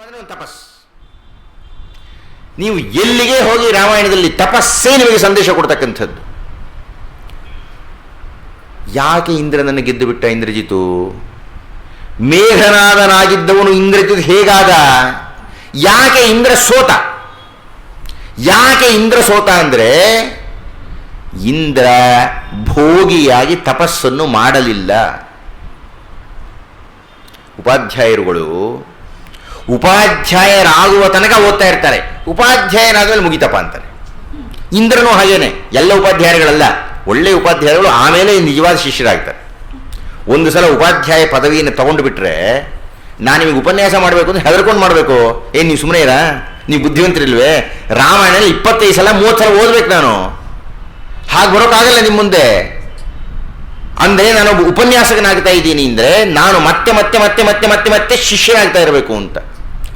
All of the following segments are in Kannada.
ಅಂದ್ರೆ ಒಂದು ತಪಸ್. ನೀವು ಎಲ್ಲಿಗೆ ಹೋಗಿ ರಾಮಾಯಣದಲ್ಲಿ ತಪಸ್ಸೇ ನಿಮಗೆ ಸಂದೇಶ ಕೊಡ್ತಕ್ಕಂಥದ್ದು? ಯಾಕೆ ಇಂದ್ರನನ್ನು ಗೆದ್ದು ಬಿಟ್ಟ ಇಂದ್ರಜಿತು? ಮೇಘನಾದನಾಗಿದ್ದವನು ಇಂದ್ರಜಿತ್ ಹೇಗಾದ? ಯಾಕೆ ಇಂದ್ರ ಸೋತ? ಯಾಕೆ ಇಂದ್ರ ಸೋತ ಅಂದರೆ ಇಂದ್ರ ಭೋಗಿಯಾಗಿ ತಪಸ್ಸನ್ನು ಮಾಡಲಿಲ್ಲ. ಉಪಾಧ್ಯಾಯರುಗಳು ಉಪಾಧ್ಯಾಯರಾಗುವ ತನಕ ಓದ್ತಾ ಇರ್ತಾರೆ. ಉಪಾಧ್ಯಾಯನಾದ್ಮೇಲೆ ಮುಗಿತಪ್ಪ ಅಂತಾರೆ. ಇಂದ್ರನೂ ಹಾಗೇನೆ, ಎಲ್ಲ ಉಪಾಧ್ಯಾಯಗಳಲ್ಲ ಒಳ್ಳೆಯ ಉಪಾಧ್ಯಾಯಗಳು ಆಮೇಲೆ ನಿಜವಾದ ಶಿಷ್ಯರಾಗ್ತಾರೆ. ಒಂದು ಸಲ ಉಪಾಧ್ಯಾಯ ಪದವಿಯನ್ನು ತಗೊಂಡು ಬಿಟ್ರೆ ನಾನು ನಿಮಗೆ ಉಪನ್ಯಾಸ ಮಾಡಬೇಕು ಅಂತ ಹೆದರ್ಕೊಂಡು ಮಾಡಬೇಕು. ಏನು ನೀವು ಸುಮ್ಮನೆ ಇರಾ? ನೀವು ಬುದ್ಧಿವಂತರಿಲ್ವೇ? ರಾಮಾಯಣ ಇಪ್ಪತ್ತೈದು ಸಲ, ಮೂವತ್ತು ಸಲ ಓದ್ಬೇಕು ನಾನು. ಹಾಗೆ ಬರೋಕ್ಕಾಗಲ್ಲ ನಿಮ್ಮ ಮುಂದೆ. ಅಂದರೆ ನಾನು ಉಪನ್ಯಾಸಕನಾಗ್ತಾ ಇದ್ದೀನಿ ಅಂದರೆ, ನಾನು ಮತ್ತೆ ಮತ್ತೆ ಮತ್ತೆ ಮತ್ತೆ ಮತ್ತೆ ಮತ್ತೆ ಶಿಷ್ಯನಾಗ್ತಾ ಇರಬೇಕು ಅಂತ.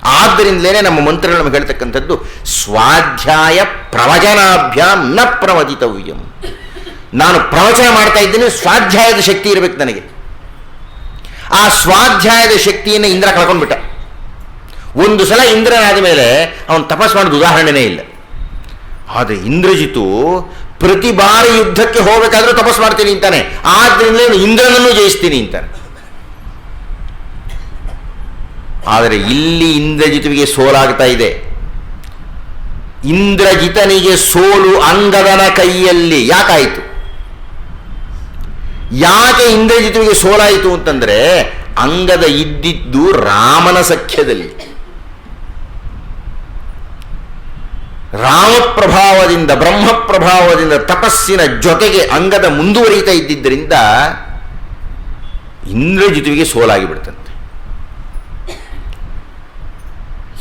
ಆದ್ದರಿಂದಲೇ ನಮ್ಮ ಮಂತ್ರಗಳು ನಮಗೆ ಹೇಳ್ತಕ್ಕಂಥದ್ದು, ಸ್ವಾಧ್ಯಾಯ ಪ್ರವಚನಾಭ್ಯಾಂ ನ ಪ್ರವದಿತವ್ಯಂ. ನಾನು ಪ್ರವಚನ ಮಾಡ್ತಾ ಇದ್ದೇನೆ, ಸ್ವಾಧ್ಯಾಯದ ಶಕ್ತಿ ಇರಬೇಕು ನನಗೆ. ಆ ಸ್ವಾಧ್ಯಾಯದ ಶಕ್ತಿಯನ್ನು ಇಂದ್ರ ಕಳ್ಕೊಂಡ್ಬಿಟ್ಟ. ಒಂದು ಸಲ ಇಂದ್ರನಾದ ಮೇಲೆ ಅವನು ತಪಸ್ ಮಾಡೋದು ಉದಾಹರಣೆನೇ ಇಲ್ಲ. ಆದರೆ ಇಂದ್ರಜಿತು ಪ್ರತಿ ಬಾರಿ ಯುದ್ಧಕ್ಕೆ ಹೋಗಬೇಕಾದ್ರೂ ತಪಸ್ ಮಾಡ್ತೀನಿ ಅಂತಾನೆ. ಆದ್ದರಿಂದಲೇ ಇಂದ್ರನನ್ನು ಜಯಿಸ್ತೀನಿ ಅಂತಾನೆ. ಆದರೆ ಇಲ್ಲಿ ಇಂದ್ರಜಿತುವಿಗೆ ಸೋಲಾಗ್ತಾ ಇದೆ. ಇಂದ್ರಜಿತನಿಗೆ ಸೋಲು ಅಂಗದನ ಕೈಯಲ್ಲಿ ಯಾಕಾಯಿತು? ಯಾಕೆ ಇಂದ್ರಜಿತುವಿಗೆ ಸೋಲಾಯಿತು ಅಂತಂದ್ರೆ ಅಂಗದ ಇದ್ದಿದ್ದು ರಾಮನ ಸಖ್ಯದಲ್ಲಿ. ರಾಮ ಪ್ರಭಾವದಿಂದ ಬ್ರಹ್ಮ ಪ್ರಭಾವದಿಂದ ತಪಸ್ಸಿನ ಜೊತೆಗೆ ಅಂಗದ ಮುಂದುವರಿತಾ ಇದ್ದಿದ್ದರಿಂದ ಇಂದ್ರಜಿತುವಿಗೆ ಸೋಲಾಗಿ ಬಿಡ್ತಂತೆ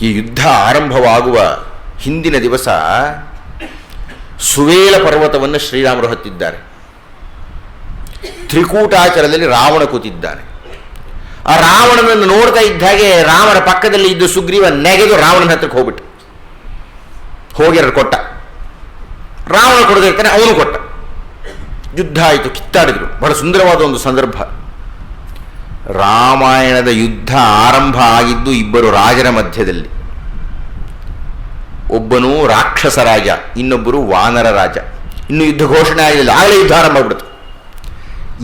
ಈ ಯುದ್ಧ ಆರಂಭವಾಗುವ ಹಿಂದಿನ ದಿವಸ ಸುವೇಲ ಪರ್ವತವನ್ನು ಶ್ರೀರಾಮರು ಹತ್ತಿದ್ದಾರೆ. ತ್ರಿಕೂಟಾಚರದಲ್ಲಿ ರಾವಣ ಕೂತಿದ್ದಾನೆ ಆ ರಾವಣನನ್ನು ನೋಡ್ತಾ ಇದ್ದ ಹಾಗೆ ರಾಮನ ಪಕ್ಕದಲ್ಲಿ ಇದ್ದು ಸುಗ್ರೀವ ನೆಗೆದು ರಾವಣನ ಹತ್ರಕ್ಕೆ ಹೋಗ್ಬಿಟ್ಟು ಹೋಗಿ ಕೊಟ್ಟ. ರಾವಣ ಕೊಡದಿರ್ತಾನೆ ಅವನು ಕೊಟ್ಟ. ಯುದ್ಧ ಆಯಿತು, ಕಿತ್ತಾಡಿದ್ರು. ಬಹಳ ಸುಂದರವಾದ ಒಂದು ಸಂದರ್ಭ. ರಾಮಾಯಣದ ಯುದ್ಧ ಆರಂಭ ಆಗಿದ್ದು ಇಬ್ಬರು ರಾಜರ ಮಧ್ಯದಲ್ಲಿ. ಒಬ್ಬನು ರಾಕ್ಷಸ ರಾಜ, ಇನ್ನೊಬ್ಬರು ವಾನರ ರಾಜ. ಇನ್ನು ಯುದ್ಧ ಘೋಷಣೆ ಆಗಲಿಲ್ಲ ಆಗಲೇ ಯುದ್ಧ ಆರಂಭ ಆಗ್ಬಿಡ್ತು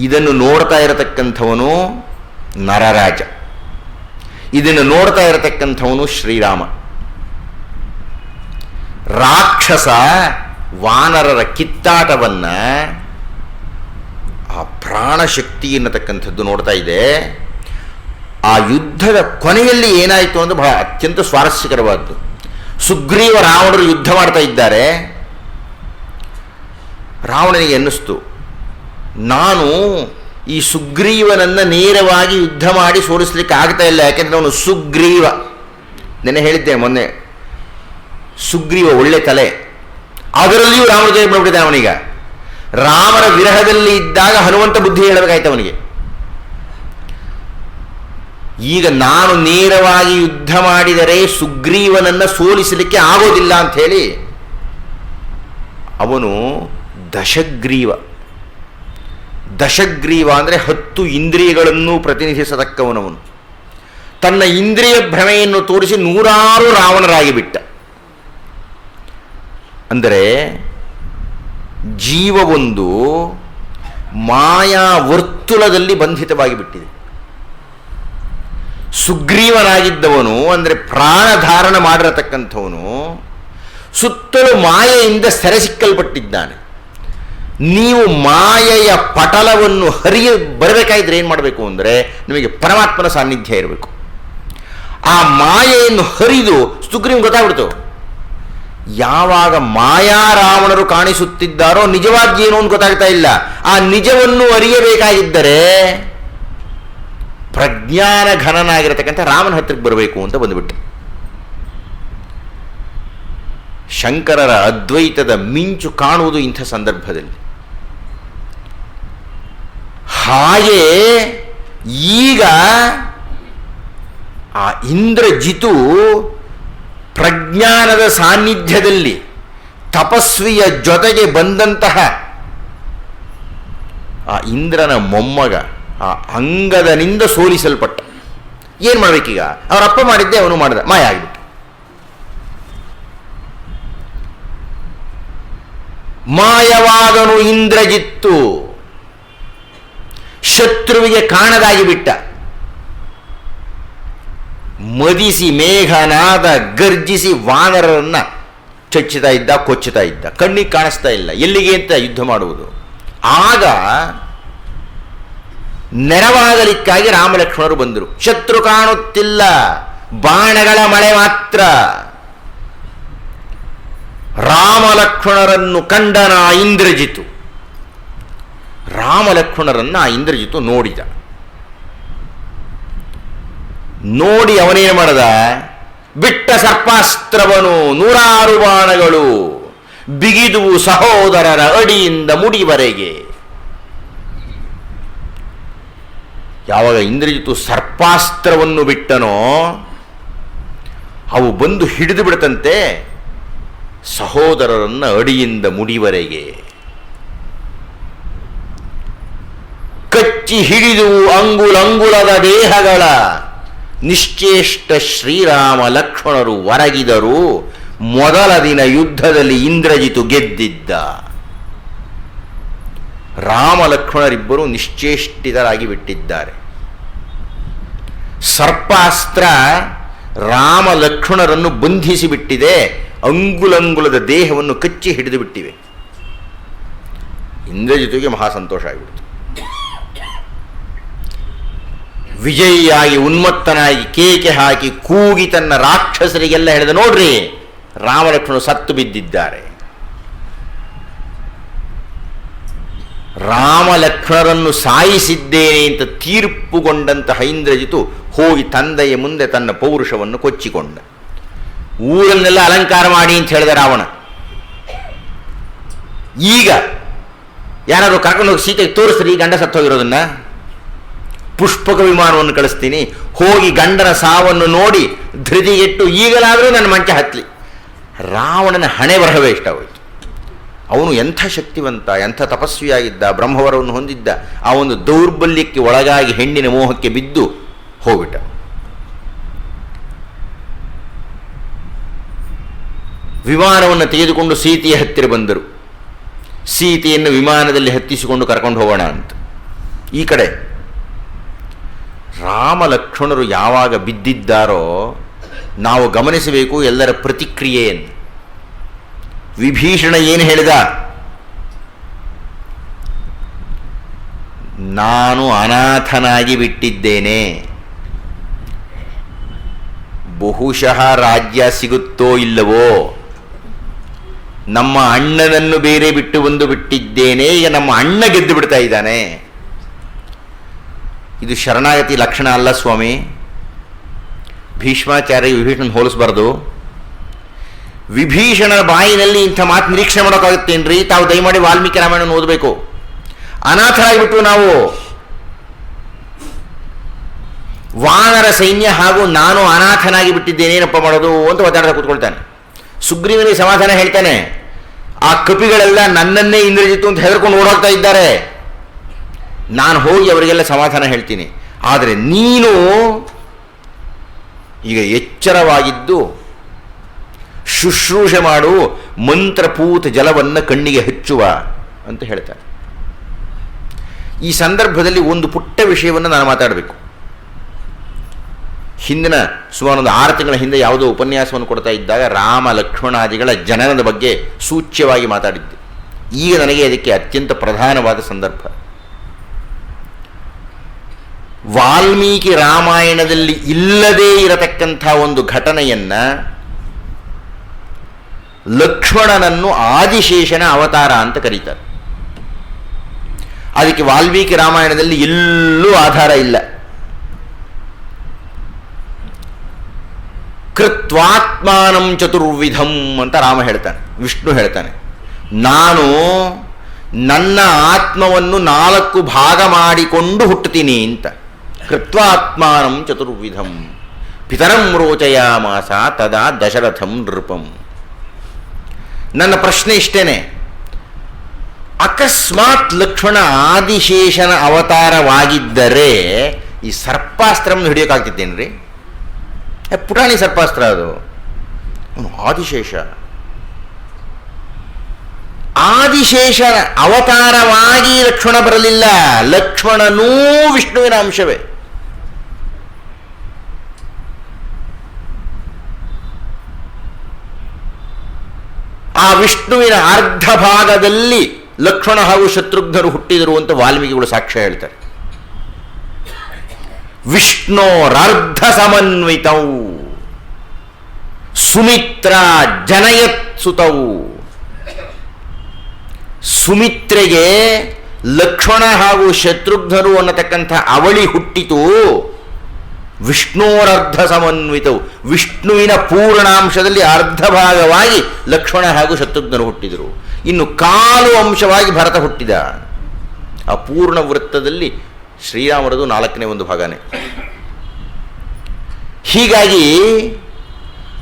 ಇದನ್ನು ನೋಡ್ತಾ ಇರತಕ್ಕಂಥವನು ನರರಾಜ. ಇದನ್ನು ನೋಡ್ತಾ ಇರತಕ್ಕಂಥವನು ಶ್ರೀರಾಮ. ರಾಕ್ಷಸ ವಾನರರ ಕಿತ್ತಾಟವನ್ನ ಆ ಪ್ರಾಣಶಕ್ತಿ ಎನ್ನತಕ್ಕಂಥದ್ದು ನೋಡ್ತಾ ಇದೆ. ಆ ಯುದ್ಧದ ಕೊನೆಯಲ್ಲಿ ಏನಾಯಿತು ಅಂದ್ರೆ ಬಹಳ ಅತ್ಯಂತ ಸ್ವಾರಸ್ಯಕರವಾದ್ದು. ಸುಗ್ರೀವ ರಾವಣರು ಯುದ್ಧ ಮಾಡ್ತಾ ಇದ್ದಾರೆ. ರಾವಣನಿಗೆ ಎನ್ನಿಸ್ತು ನಾನು ಈ ಸುಗ್ರೀವನನ್ನು ನೇರವಾಗಿ ಯುದ್ಧ ಮಾಡಿ ಸೋಲಿಸ್ಲಿಕ್ಕೆ ಆಗ್ತಾ ಇಲ್ಲ, ಯಾಕೆಂದ್ರೆ ಅವನು ಸುಗ್ರೀವ. ನೆನೆ ಹೇಳಿದ್ದೆ ಮೊನ್ನೆ, ಸುಗ್ರೀವ ಒಳ್ಳೆ ತಲೆ. ಅದರಲ್ಲಿಯೂ ಜಯ ಮಾಡ್ಬಿಟ್ಟಿದ್ದಾನೆ ಅವನೀಗ. ರಾಮನ ವಿರಹದಲ್ಲಿ ಇದ್ದಾಗ ಹನುಮಂತ ಬುದ್ಧಿ ಹೇಳಬೇಕಾಯ್ತು ಅವನಿಗೆ. ಈಗ ನಾನು ನೇರವಾಗಿ ಯುದ್ಧ ಮಾಡಿದರೆ ಸುಗ್ರೀವನನ್ನು ಸೋಲಿಸಲಿಕ್ಕೆ ಆಗೋದಿಲ್ಲ ಅಂತ ಹೇಳಿ ಅವನು ದಶಗ್ರೀವ. ದಶಗ್ರೀವ ಅಂದರೆ ಹತ್ತು ಇಂದ್ರಿಯಗಳನ್ನು ಪ್ರತಿನಿಧಿಸತಕ್ಕವನವನು. ತನ್ನ ಇಂದ್ರಿಯ ಭ್ರಮೆಯನ್ನು ತೋರಿಸಿ ನೂರಾರು ರಾವಣರಾಗಿ ಬಿಟ್ಟ ಅಂದರೆ ಜೀವವೊಂದು ಮಾಯಾ ವರ್ತುಲದಲ್ಲಿ ಬಂಧಿತವಾಗಿ ಬಿಟ್ಟಿದೆ ಸುಗ್ರೀವನಾಗಿದ್ದವನು ಅಂದರೆ ಪ್ರಾಣಧಾರಣ ಮಾಡಿರತಕ್ಕಂಥವನು ಸುತ್ತಲೂ ಮಾಯೆಯಿಂದ ಸೆರೆ ಸಿಕ್ಕಲ್ಪಟ್ಟಿದ್ದಾನೆ ನೀವು ಮಾಯೆಯ ಪಟಲವನ್ನು ಹರಿಯ ಬರಬೇಕಾದ್ರೆ ಏನು ಮಾಡಬೇಕು ಅಂದರೆ ನಿಮಗೆ ಪರಮಾತ್ಮನ ಸಾನ್ನಿಧ್ಯ ಇರಬೇಕು. ಆ ಮಾಯೆಯನ್ನು ಹರಿದು ಸುಗ್ರೀವ್ ಗೊತ್ತಾಗ್ಬಿಡ್ತು. ಯಾವಾಗ ಮಾಯಾ ರಾವಣರು ಕಾಣಿಸುತ್ತಿದ್ದಾರೋ ನಿಜವಾಗಿ ಏನು ಅಂತ ಗೊತ್ತಾಗ್ತಾ ಇಲ್ಲ. ಆ ನಿಜವನ್ನು ಅರಿಯಬೇಕಾಗಿದ್ದರೆ ಪ್ರಜ್ಞಾನ ಘನನಾಗಿರತಕ್ಕಂಥ ರಾಮನ ಹತ್ತಿರಕ್ಕೆ ಬರಬೇಕು ಅಂತ ಬಂದುಬಿಟ್ಟು. ಶಂಕರರ ಅದ್ವೈತದ ಮಿಂಚು ಕಾಣುವುದು ಇಂಥ ಸಂದರ್ಭದಲ್ಲಿ. ಹಾಗೆ ಈಗ ಆ ಇಂದ್ರಜಿತು ಪ್ರಜ್ಞಾನದ ಸಾನ್ನಿಧ್ಯದಲ್ಲಿ ತಪಸ್ವಿಯ ಜೊತೆಗೆ ಬಂದಂತಹ ಆ ಇಂದ್ರನ ಮೊಮ್ಮಗ, ಆ ಅಂಗದನಿಂದ ಸೋಲಿಸಲ್ಪಟ್ಟ. ಏನು ಮಾಡಬೇಕೀಗ? ಅವರ ಅಪ್ಪ ಮಾಡಿದ್ದೆ, ಅವನು ಮಾಡಿದ, ಮಾಯ ಆಗಿಬಿಟ್ಟು. ಮಾಯವಾದನು ಇಂದ್ರಜಿತ್ತು. ಶತ್ರುವಿಗೆ ಕಾಣದಾಗಿ ಬಿಟ್ಟ ಮದಿಸಿ ಮೇಘನಾದ ಗರ್ಜಿಸಿ ವಾನರರನ್ನು ಚಚ್ಚುತ್ತಾ ಇದ್ದ ಕೊಚ್ಚುತ್ತಾ ಇದ್ದ. ಕಣ್ಣಿಗೆ ಕಾಣಿಸ್ತಾ ಇಲ್ಲ. ಎಲ್ಲಿಗೆ ಅಂತ ಯುದ್ಧ ಮಾಡುವುದು? ಆಗ ನೆರವಾಗಲಿಕ್ಕಾಗಿ ರಾಮಲಕ್ಷ್ಮಣರು ಬಂದರು. ಶತ್ರು ಕಾಣುತ್ತಿಲ್ಲ. ಬಾಣಗಳ ಮಳೆ ಮಾತ್ರ. ರಾಮಲಕ್ಷ್ಮಣರನ್ನು ಕಂಡನ ಇಂದ್ರಜಿತು. ರಾಮಲಕ್ಷ್ಮಣರನ್ನು ಆ ಇಂದ್ರಜಿತು ನೋಡಿದ. ನೋಡಿ ಅವನೇನು ಮಾಡದ ಬಿಟ್ಟ ಸರ್ಪಾಸ್ತ್ರವನು ನೂರಾರು ಬಾಣಗಳು ಬಿಗಿದುವು ಸಹೋದರರ ಅಡಿಯಿಂದ ಮುಡಿವರೆಗೆ. ಯಾವಾಗ ಇಂದ್ರಜಿತು ಸರ್ಪಾಸ್ತ್ರವನ್ನು ಬಿಟ್ಟನೋ, ಅವು ಬಂದು ಹಿಡಿದು ಬಿಡತಂತೆ ಸಹೋದರರನ್ನ ಅಡಿಯಿಂದ ಮುಡಿವರೆಗೆ. ಕಚ್ಚಿ ಹಿಡಿದು ಅಂಗುಲಂಗುಲದ ದೇಹಗಳ ನಿಶ್ಚೇಷ್ಟ ಶ್ರೀರಾಮ ಲಕ್ಷ್ಮಣರು ಒರಗಿದರು. ಮೊದಲ ದಿನ ಯುದ್ಧದಲ್ಲಿ ಇಂದ್ರಜಿತು ಗೆದ್ದಿದ್ದ. ರಾಮ ಲಕ್ಷ್ಮಣರಿಬ್ಬರು ನಿಶ್ಚೇಷ್ಟಿತರಾಗಿ ಬಿಟ್ಟಿದ್ದಾರೆ. ಸರ್ಪಾಸ್ತ್ರ ರಾಮ ಲಕ್ಷ್ಮಣರನ್ನು ಬಂಧಿಸಿ ಬಿಟ್ಟಿದೆ. ಅಂಗುಲಂಗುಲದ ದೇಹವನ್ನು ಕಚ್ಚಿ ಹಿಡಿದು ಬಿಟ್ಟಿವೆ. ಇಂದ್ರಜಿತುಗೆ ಮಹಾ ಸಂತೋಷ ಆಗಿಬಿಡ್ತು. ವಿಜಯಿಯಾಗಿ ಉನ್ಮತ್ತನಾಗಿ ಕೇಕೆ ಹಾಕಿ ಕೂಗಿ ತನ್ನ ರಾಕ್ಷಸರಿಗೆಲ್ಲ ಹೇಳಿದ ನೋಡ್ರಿ, ರಾಮಲಕ್ಷ್ಮಣರು ಸತ್ತು ಬಿದ್ದಿದ್ದಾರೆ. ರಾಮಲಕ್ಷ್ಮಣರನ್ನು ಸಾಯಿಸಿದ್ದೇನೆ ಅಂತ ತೀರ್ಪುಗೊಂಡಂತಹ ಇಂದ್ರಜಿತು ಹೋಗಿ ತಂದೆಯ ಮುಂದೆ ತನ್ನ ಪೌರುಷವನ್ನು ಕೊಚ್ಚಿಕೊಂಡ. ಊರನ್ನೆಲ್ಲ ಅಲಂಕಾರ ಮಾಡಿ ಅಂತ ಹೇಳಿದ ರಾವಣ. ಈಗ ಯಾರಾದರೂ ಕರ್ಕೊಂಡು ಹೋಗಿ ಸೀತೆಗೆ ತೋರಿಸ್ರಿ ಗಂಡ ಸತ್ತೋಗಿರೋದನ್ನ. ಪುಷ್ಪಕ ವಿಮಾನವನ್ನು ಕಳಿಸ್ತೀನಿ. ಹೋಗಿ ಗಂಡನ ಸಾವನ್ನು ನೋಡಿ ಧೃತಿಗೆಟ್ಟು ಈಗಲಾದರೂ ನನ್ನ ಮಂಚ ಹತ್ತಲಿ ರಾವಣನ ಹಣೆ ಬರಹವೇ ಇಷ್ಟ ಹೋಯಿತು ಅವನು ಎಂಥ ಶಕ್ತಿವಂತ, ಎಂಥ ತಪಸ್ವಿಯಾಗಿದ್ದ, ಬ್ರಹ್ಮವರವನ್ನು ಹೊಂದಿದ್ದ, ಆ ಒಂದು ದೌರ್ಬಲ್ಯಕ್ಕೆ ಒಳಗಾಗಿ ಹೆಣ್ಣಿನ ಮೋಹಕ್ಕೆ ಬಿದ್ದು ಹೋಗ್ಬಿಟ್ಟ. ವಿಮಾನವನ್ನು ತೆಗೆದುಕೊಂಡು ಸೀತೆಯ ಹತ್ತಿರ ಬಂದರು. ಸೀತೆಯನ್ನು ವಿಮಾನದಲ್ಲಿ ಹತ್ತಿಸಿಕೊಂಡು ಕರ್ಕೊಂಡು ಹೋಗೋಣ ಅಂತ. ಈ ಕಡೆ ರಾಮ ಲಕ್ಷ್ಮಣರು ಯಾವಾಗ ಬಿದ್ದಿದ್ದಾರೋ ನಾವು ಗಮನಿಸಬೇಕು ಎಲ್ಲರ ಪ್ರತಿಕ್ರಿಯೆಯನ್ನು ವಿಭೀಷಣ ಏನು ಹೇಳಿದ? ನಾನು ಅನಾಥನಾಗಿ ಬಿಟ್ಟಿದ್ದೇನೆ. ಬಹುಶಃ ರಾಜ್ಯ ಸಿಗುತ್ತೋ ಇಲ್ಲವೋ? ನಮ್ಮ ಅಣ್ಣನನ್ನು ಬೇರೆ ಬಿಟ್ಟು ಬಂದು ಬಿಟ್ಟಿದ್ದೇನೆ, ಈಗ ನಮ್ಮ ಅಣ್ಣ ಗೆದ್ದು ಬಿಡ್ತಾ ಇದ್ದಾನೆ. ಇದು ಶರಣಾಗತಿ ಲಕ್ಷಣ ಅಲ್ಲ ಸ್ವಾಮಿ. ಭೀಷ್ಮಾಚಾರ್ಯ ವಿಭೀಷಣನ ಹೋಲಿಸ್ಬಾರ್ದು. ವಿಭೀಷಣರ ಬಾಯಿನಲ್ಲಿ ಇಂಥ ಮಾತು ನಿರೀಕ್ಷೆ ಮಾಡೋಕ್ಕಾಗುತ್ತೇನ್ರಿ ತಾವು ದಯಮಾಡಿ ವಾಲ್ಮೀಕಿ ರಾಮಾಯಣ ಓದಬೇಕು. ಅನಾಥರಾಗಿಬಿಟ್ಟು ನಾವು ವಾನರ ಸೈನ್ಯ ಹಾಗೂ ನಾನು ಅನಾಥನಾಗಿ ಬಿಟ್ಟಿದ್ದೇನೆ ಏನಪ್ಪ ಮಾಡೋದು ಅಂತ ಒದ್ದಾಡ್ತಾ ಕೂತ್ಕೊಳ್ತಾನೆ. ಸುಗ್ರೀವನಿಗೆ ಸಮಾಧಾನ ಹೇಳ್ತಾನೆ, ಆ ಕಪಿಗಳೆಲ್ಲ ನನ್ನನ್ನೇ ಇಂದ್ರಜಿತ್ತು ಅಂತ ಹೆದರ್ಕೊಂಡು ಓಡೋಗ್ತಾ ಇದ್ದಾರೆ. ನಾನು ಹೋಗಿ ಅವರಿಗೆಲ್ಲ ಸಮಾಧಾನ ಹೇಳ್ತೀನಿ. ಆದರೆ ನೀನು ಈಗ ಎಚ್ಚರವಾಗಿದ್ದು, ಶುಶ್ರೂಷೆ ಮಾಡು, ಮಂತ್ರಪೂತ ಜಲವನ್ನು ಕಣ್ಣಿಗೆ ಹಚ್ಚುವ ಅಂತ ಹೇಳ್ತಾರೆ. ಈ ಸಂದರ್ಭದಲ್ಲಿ ಒಂದು ಪುಟ್ಟ ವಿಷಯವನ್ನು ನಾನು ಮಾತಾಡಬೇಕು. ಹಿಂದಿನ ಸುಮಾರು ಒಂದು ಆರು ತಿಂಗಳ ಹಿಂದೆ ಯಾವುದೋ ಉಪನ್ಯಾಸವನ್ನು ಕೊಡ್ತಾ ಇದ್ದಾಗ ರಾಮ ಲಕ್ಷ್ಮಣಾದಿಗಳ ಜನನದ ಬಗ್ಗೆ ಸೂಚ್ಯವಾಗಿ ಮಾತಾಡಿದ್ದೆ. ಈಗ ನನಗೆ ಅದಕ್ಕೆ ಅತ್ಯಂತ ಪ್ರಧಾನವಾದ ಸಂದರ್ಭ. ವಾಲ್ಮೀಕಿ ರಾಮಾಯಣದಲ್ಲಿ ಇಲ್ಲದೇ ಇರತಕ್ಕಂಥ ಒಂದು ಘಟನೆಯನ್ನ ಲಕ್ಷ್ಮಣನನ್ನು ಆದಿಶೇಷನ ಅವತಾರ ಅಂತ ಕರೀತಾರೆ. ಅದಕ್ಕೆ ವಾಲ್ಮೀಕಿ ರಾಮಾಯಣದಲ್ಲಿ ಎಲ್ಲೂ ಆಧಾರ ಇಲ್ಲ. ಕೃತ್ವಾತ್ಮಾನಂ ಚತುರ್ವಿಧಂ ಅಂತ ರಾಮ ಹೇಳ್ತಾನೆ, ವಿಷ್ಣು ಹೇಳ್ತಾನೆ. ನಾನು ನನ್ನ ಆತ್ಮವನ್ನು ನಾಲ್ಕು ಭಾಗ ಮಾಡಿಕೊಂಡು ಹುಟ್ಟುತ್ತೀನಿ ಅಂತ. ಕೃತ್ವಾತ್ಮಾನಂ ಚತುರ್ವಿಧಂ ಪಿತರಂ ರೋಚಯಾಮಾಸ ತದಾ ದಶರಥಂ ನೃಪಂ ನನ್ನ ಪ್ರಶ್ನೆ ಇಷ್ಟೇನೆ. ಅಕಸ್ಮಾತ್ ಲಕ್ಷ್ಮಣ ಆದಿಶೇಷನ ಅವತಾರವಾಗಿದ್ದರೆ ಈ ಸರ್ಪಾಸ್ತ್ರವನ್ನು ಹಿಡಿಯೋಕ್ಕಾಗ್ತಿದ್ದೇನ್ರಿ ಏ, ಪುಟಾಣಿ ಸರ್ಪಾಸ್ತ್ರ ಅದು. ಅವನು ಆದಿಶೇಷ. ಆದಿಶೇಷನ ಅವತಾರವಾಗಿ ಲಕ್ಷ್ಮಣ ಬರಲಿಲ್ಲ. ಲಕ್ಷ್ಮಣನೂ ವಿಷ್ಣುವಿನ ಅಂಶವೇ. ಆ ವಿಷ್ಣುವಿನ ಅರ್ಧ ಭಾಗದಲ್ಲಿ ಲಕ್ಷ್ಮಣ ಹಾಗೂ ಶತ್ರುಘ್ನರು ಹುಟ್ಟಿದರು ಅಂತ ವಾಲ್ಮೀಕಿಗಳು ಸಾಕ್ಷ್ಯ ಹೇಳ್ತಾರೆ. ವಿಷ್ಣೋರರ್ಧ ಸಮನ್ವಿತವು ಸುಮಿತ್ರ ಜನಯತ್ಸುತವು ಸುಮಿತ್ರೆಗೆ ಲಕ್ಷ್ಮಣ ಹಾಗೂ ಶತ್ರುಘ್ನರು ಅನ್ನತಕ್ಕಂಥ ಅವಳಿ ಹುಟ್ಟಿತು. ವಿಷ್ಣೋರರ್ಧ ಸಮನ್ವಿತವು ವಿಷ್ಣುವಿನ ಪೂರ್ಣಾಂಶದಲ್ಲಿ ಅರ್ಧ ಭಾಗವಾಗಿ ಲಕ್ಷ್ಮಣ ಹಾಗೂ ಶತ್ರುಘ್ನರು ಹುಟ್ಟಿದರು. ಇನ್ನು ಕಾಲು ಅಂಶವಾಗಿ ಭರತ ಹುಟ್ಟಿದ. ಆ ಪೂರ್ಣ ವೃತ್ತದಲ್ಲಿ ಶ್ರೀರಾಮರದು ನಾಲ್ಕನೇ ಒಂದು ಭಾಗನೇ. ಹೀಗಾಗಿ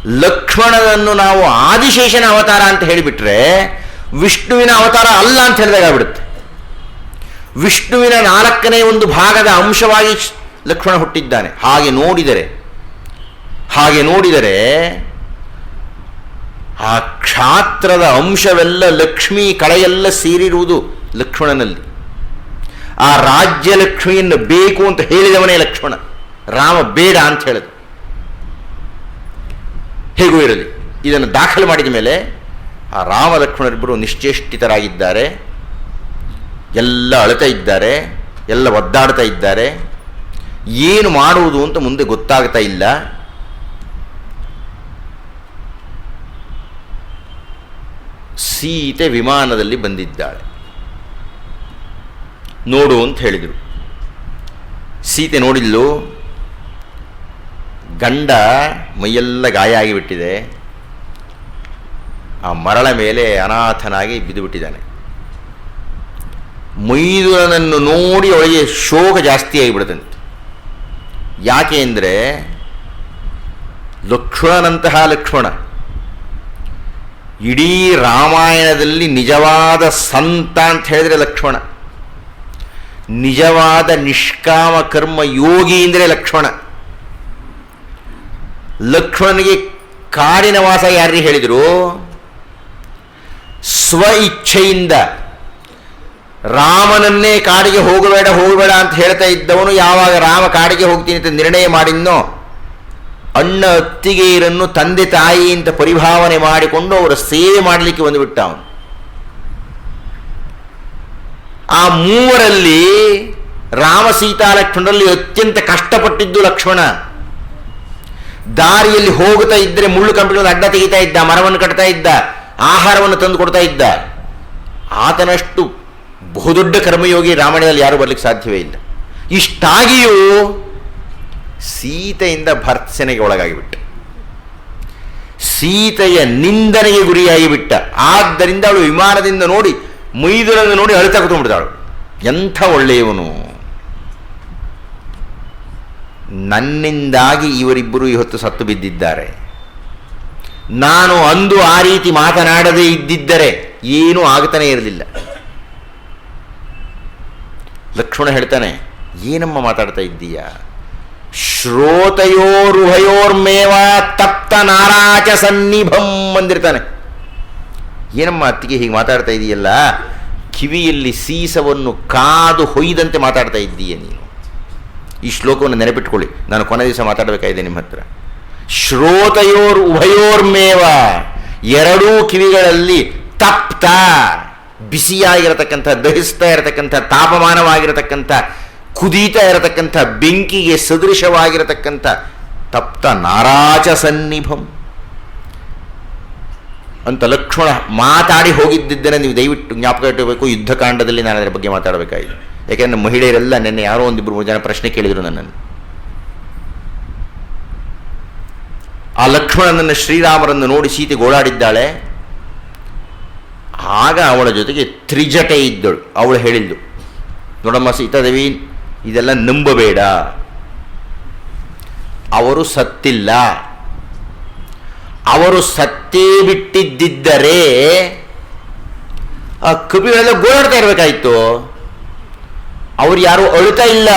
ಲಕ್ಷ್ಮಣನನ್ನು ನಾವು ಆದಿಶೇಷನ ಅವತಾರ ಅಂತ ಹೇಳಿಬಿಟ್ರೆ ವಿಷ್ಣುವಿನ ಅವತಾರ ಅಲ್ಲ ಅಂತ ಹೇಳಿದಾಗ ಬಿಡುತ್ತೆ ವಿಷ್ಣುವಿನ ನಾಲ್ಕನೇ ಒಂದು ಭಾಗದ ಅಂಶವಾಗಿ ಲಕ್ಷ್ಮಣ ಹುಟ್ಟಿದ್ದಾನೆ. ಹಾಗೆ ನೋಡಿದರೆ ಹಾಗೆ ನೋಡಿದರೆ ಆ ಕ್ಷಾತ್ರದ ಅಂಶವೆಲ್ಲ ಲಕ್ಷ್ಮಿ ಕಳೆಯೆಲ್ಲ ಸೇರಿರುವುದು ಲಕ್ಷ್ಮಣನಲ್ಲಿ. ಆ ರಾಜ್ಯ ಲಕ್ಷ್ಮಿಯನ್ನು ಬೇಕು ಅಂತ ಹೇಳಿದವನೇ ಲಕ್ಷ್ಮಣ. ರಾಮ ಬೇಡ ಅಂತ ಹೇಳಿದ. ಹೇಗೂ ಇರಲಿ, ಇದನ್ನು ದಾಖಲು ಮಾಡಿದ ಮೇಲೆ ಆ ರಾಮ ಲಕ್ಷ್ಮಣರಿಬ್ಬರು ನಿಶ್ಚೇಷ್ಟಿತರಾಗಿದ್ದಾರೆ. ಎಲ್ಲ ಅಳತಾ ಇದ್ದಾರೆ, ಎಲ್ಲ ಒದ್ದಾಡ್ತಾ ಇದ್ದಾರೆ. ಏನು ಮಾಡುವುದು ಅಂತ ಮುಂದೆ ಗೊತ್ತಾಗ್ತಾ ಇಲ್ಲ. ಸೀತೆ ವಿಮಾನದಲ್ಲಿ ಬಂದಿದ್ದಾಳೆ. ನೋಡು ಅಂತ ಹೇಳಿದರು. ಸೀತೆ ನೋಡಿದ್ಲು. ಗಂಡ ಮೈಯೆಲ್ಲ ಗಾಯ ಆಗಿಬಿಟ್ಟಿದೆ. ಆ ಮರಳ ಮೇಲೆ ಅನಾಥನಾಗಿ ಬಿದ್ದುಬಿಟ್ಟಿದ್ದಾನೆ. ಮೈದುರನನ್ನು ನೋಡಿ ಅವಳಿಗೆ ಶೋಕ ಜಾಸ್ತಿ ಆಗಿಬಿಡುತ್ತಂತೆ. ಯಾಕೆ ಅಂದರೆ ಲಕ್ಷ್ಮಣನಂತಹ ಲಕ್ಷ್ಮಣ. ಇಡೀ ರಾಮಾಯಣದಲ್ಲಿ ನಿಜವಾದ ಸಂತ ಅಂತ ಹೇಳಿದರೆ ಲಕ್ಷ್ಮಣ. ನಿಜವಾದ ನಿಷ್ಕಾಮ ಕರ್ಮ ಯೋಗಿ ಅಂದರೆ ಲಕ್ಷ್ಮಣ. ಲಕ್ಷ್ಮಣನಿಗೆ ಕಾಡಿನ ವಾಸ ಯಾರಿಗೆ ಹೇಳಿದರು? ಸ್ವ ಇಚ್ಛೆಯಿಂದ. ರಾಮನನ್ನೇ ಕಾಡಿಗೆ ಹೋಗಬೇಡ ಹೋಗಬೇಡ ಅಂತ ಹೇಳ್ತಾ ಇದ್ದವನು ಯಾವಾಗ ರಾಮ ಕಾಡಿಗೆ ಹೋಗ್ತೀನಿ ಅಂತ ನಿರ್ಣಯ ಮಾಡಿದ್ನೋ, ಅಣ್ಣ ಅತ್ತಿಗೆಯರನ್ನು ತಂದೆ ತಾಯಿ ಅಂತ ಪರಿಭಾವನೆ ಮಾಡಿಕೊಂಡು ಅವರ ಸೇವೆ ಮಾಡಲಿಕ್ಕೆ ಬಂದುಬಿಟ್ಟ ಅವನು. ಆ ಮೂವರಲ್ಲಿ ರಾಮ ಸೀತಾ ಲಕ್ಷ್ಮಣರಲ್ಲಿ ಅತ್ಯಂತ ಕಷ್ಟಪಟ್ಟಿದ್ದು ಲಕ್ಷ್ಮಣ. ದಾರಿಯಲ್ಲಿ ಹೋಗುತ್ತಾ ಇದ್ದರೆ ಮುಳ್ಳು ಕಂಪಿಗಳನ್ನು ಅಡ್ಡ ತೆಗಿತಾ ಇದ್ದ, ಮರವನ್ನು ಕಟ್ತಾ ಇದ್ದ, ಆಹಾರವನ್ನು ತಂದು ಕೊಡ್ತಾ ಇದ್ದ. ಆತನಷ್ಟು ಬಹುದೊಡ್ಡ ಕರ್ಮಯೋಗಿ ರಾಮಾಯಣದಲ್ಲಿ ಯಾರು ಬರಲಿಕ್ಕೆ ಸಾಧ್ಯವೇ ಇಲ್ಲ. ಇಷ್ಟಾಗಿಯೂ ಸೀತೆಯಿಂದ ಭರ್ತ್ಸನೆಗೆ ಒಳಗಾಗಿಬಿಟ್ಟ. ಸೀತೆಯ ನಿಂದನೆಗೆ ಗುರಿಯಾಗಿ ಬಿಟ್ಟ ಆದ್ದರಿಂದ ಅವಳು ವಿಮಾನದಿಂದ ನೋಡಿ, ಮೈದುನನ್ನು ನೋಡಿ ಅಳುತ್ತಾ ಕೂತ್ಕೊಂಡ್ಬಿಡ್ತಾಳು. ಎಂಥ ಒಳ್ಳೆಯವನು? ನನ್ನಿಂದಾಗಿ ಇವರಿಬ್ಬರು ಇವತ್ತು ಸತ್ತು ಬಿದ್ದಿದ್ದಾರೆ. ನಾನು ಅಂದು ಆ ರೀತಿ ಮಾತನಾಡದೇ ಇದ್ದಿದ್ದರೆ ಏನೂ ಆಗ್ತಾನೇ ಇರಲಿಲ್ಲ. ಲಕ್ಷ್ಮಣ ಹೇಳ್ತಾನೆ, ಏನಮ್ಮ ಮಾತಾಡ್ತಾ ಇದ್ದೀಯ? ಶ್ರೋತಯೋರುಭಯೋರ್ಮೇವ ತಪ್ತ ನಾರಾಚ ಸನ್ನಿಭಂ ಅಂದಿರ್ತಾನೆ. ಏನಮ್ಮ ಅತ್ತಿಗೆ ಹೀಗೆ ಮಾತಾಡ್ತಾ ಇದೆಯಲ್ಲ? ಕಿವಿಯಲ್ಲಿ ಸೀಸವನ್ನು ಕಾದು ಹೊಯ್ದಂತೆ ಮಾತಾಡ್ತಾ ಇದ್ದೀಯ ನೀನು? ಈ ಶ್ಲೋಕವನ್ನು ನೆನಪಿಟ್ಕೊಳ್ಳಿ, ನಾನು ಕೊನೆ ದಿವಸ ಮಾತಾಡಬೇಕಾಗಿದೆ ನಿಮ್ಮ ಹತ್ರ. ಶ್ರೋತಯೋರ್ ಉಭಯೋರ್ಮೇವ ಎರಡೂ ಕಿವಿಗಳಲ್ಲಿ ತಪ್ತ. ಬಿಸಿಯಾಗಿರತಕ್ಕಂಥ, ದಹಿಸ್ತಾ ಇರತಕ್ಕಂಥ, ತಾಪಮಾನವಾಗಿರತಕ್ಕಂಥ, ಕುದೀತಾ ಇರತಕ್ಕಂಥ, ಬೆಂಕಿಗೆ ಸದೃಶವಾಗಿರತಕ್ಕಂಥ ತಪ್ತ ನಾರಾಚ ಸನ್ನಿಭಂ. ಅಂತ ಲಕ್ಷ್ಮಣ ಮಾತಾಡಿ ಹೋಗಿದ್ದಿದ್ದರೆ ನೀವು ದಯವಿಟ್ಟು ಜ್ಞಾಪಕ ಇಟ್ಟಬೇಕು ಯುದ್ಧಕಾಂಡದಲ್ಲಿ ನಾನು ಅದರ ಬಗ್ಗೆ ಮಾತಾಡಬೇಕಾಗಿದೆ. ಯಾಕೆಂದರೆ ಮಹಿಳೆಯರೆಲ್ಲ ನಿನ್ನೆ ಯಾರೋ ಒಂದಿಬ್ಬರು ಜನ ಪ್ರಶ್ನೆ ಕೇಳಿದರು ನನ್ನನ್ನು. ಆ ಲಕ್ಷ್ಮಣನನ್ನು ಶ್ರೀರಾಮರನ್ನು ನೋಡಿ ಸೀತೆ ಗೋಳಾಡಿದ್ದಾಳೆ ಆಗ ಅವಳ ಜೊತೆಗೆ ತ್ರಿಜಟೆ ಇದ್ದಳು. ಅವಳು ಹೇಳಿದ್ದು ನೋಡಮ್ಮ ಸೀತಾದೇವಿ, ಇದೆಲ್ಲ ನಂಬಬೇಡ. ಅವರು ಸತ್ತಿಲ್ಲ. ಅವರು ಸತ್ತೇ ಬಿಟ್ಟಿದ್ದರೆ ಆ ಕಪಿಗಳೆಲ್ಲ ಗೋಳಾಡ್ತಾ ಇರಬೇಕಾಯ್ತು. ಅವ್ರು ಯಾರು ಅಳುತ್ತಾ ಇಲ್ಲ.